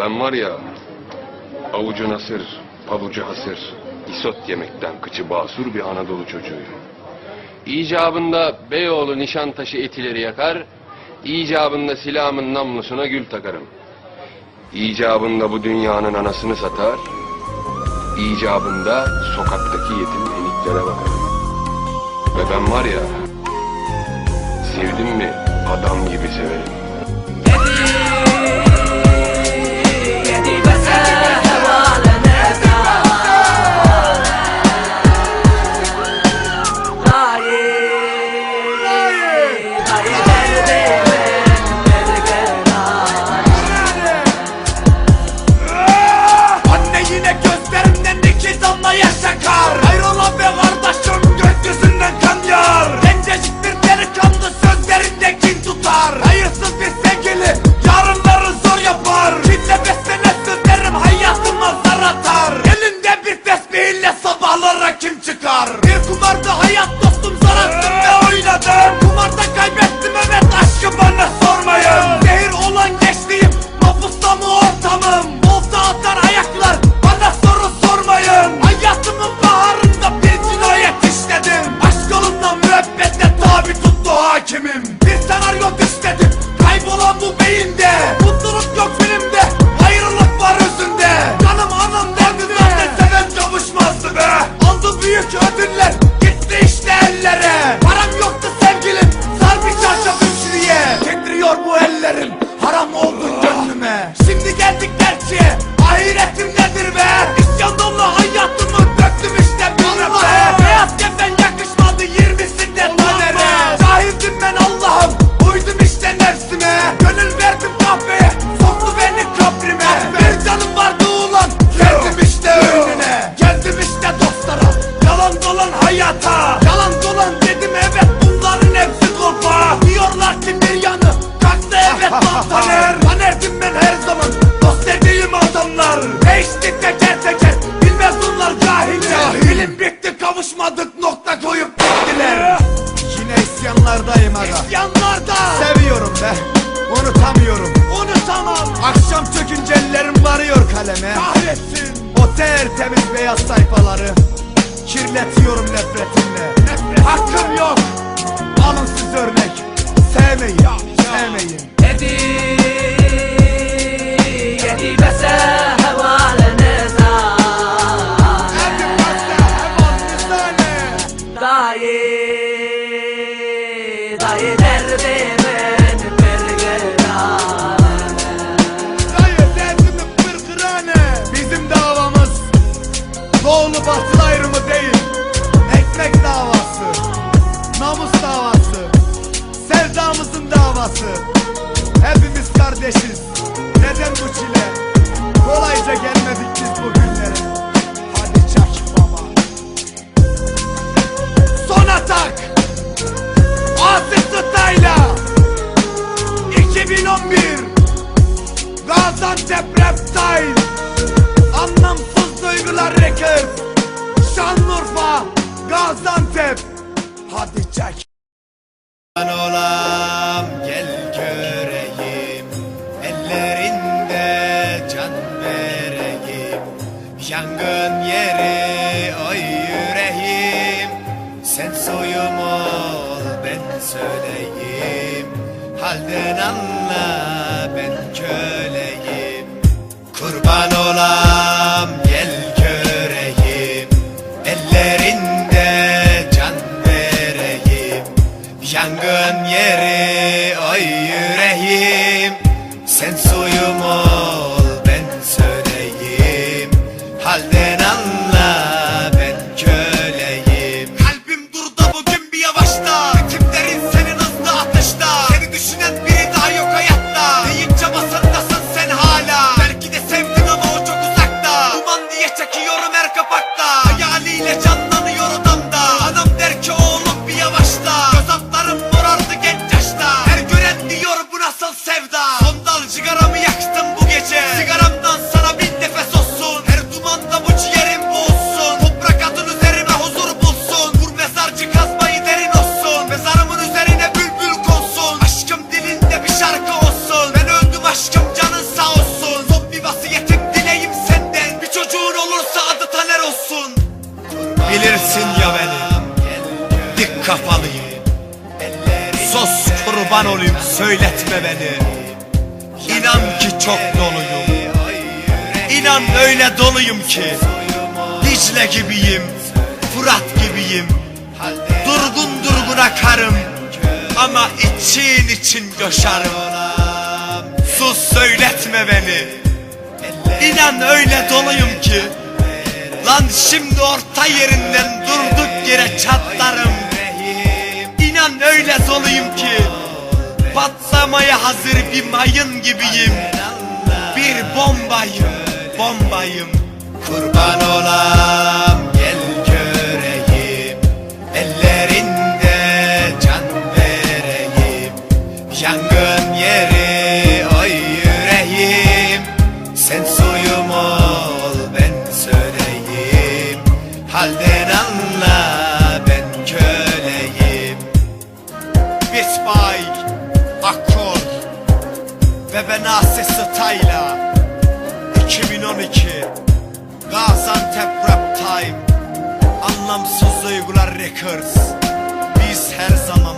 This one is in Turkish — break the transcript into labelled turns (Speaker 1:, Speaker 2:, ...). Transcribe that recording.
Speaker 1: Ben var ya avucu nasır, pabucu hasır, isot yemekten kıçı basur bir Anadolu çocuğuyum. İcabında Beyoğlu Nişantaşı etileri yakar, icabında silahımın namlusuna gül takarım. İcabında bu dünyanın anasını satar, icabında sokaktaki yetim eniklere bakarım. Ve ben var ya, sevdim mi adam gibi severim.
Speaker 2: para amor. nokta koyup gittiler.
Speaker 3: Yine isyanlardayım aga.
Speaker 2: İsyanlarda.
Speaker 3: Seviyorum be. Unutamıyorum.
Speaker 2: Unutamam.
Speaker 3: Akşam çökünce ellerim varıyor kaleme.
Speaker 2: Kahretsin.
Speaker 3: O tertemiz beyaz sayfaları Kirletiyorum nefretimle. Nefret.
Speaker 2: Hakkım yok.
Speaker 3: Alın siz örnek. Sevmeyin
Speaker 4: ya,
Speaker 3: ya. Sevmeyin. Yedi Yedi besel. Konu fasıl ayrımı değil Ekmek davası Namus davası Sevdamızın davası. Hepimiz kardeşiz Neden bu çile? Kolayca gelmedik biz bugünlere Hadi çak baba.
Speaker 2: Son atak. Asif Sıtayla 2011 Gaziantep Şanlıurfa, Gaziantep. Hadi çek.
Speaker 3: Ben olam gel göreyim. Ellerinde can vereyim. Yangın yeri oy yüreğim. Sen soyum ol ben söleyim Halden anla ben köleyim. Kurban olam. Caldera. Kurban olayım söyletme beni. İnan ki çok doluyum. İnan öyle doluyum ki Dicle gibiyim Fırat gibiyim. Durgun durgun akarım Ama için için coşarım. Sus söyletme beni. İnan öyle doluyum ki Lan şimdi orta yerinden durduk yere çatlarım doluyum ki Patlamaya hazır bir mayın gibiyim. Bir bombayım, bombayım. Kurban olam 2012 Gaziantep Rap Time. Anlamsız Duygular Records. Biz her zaman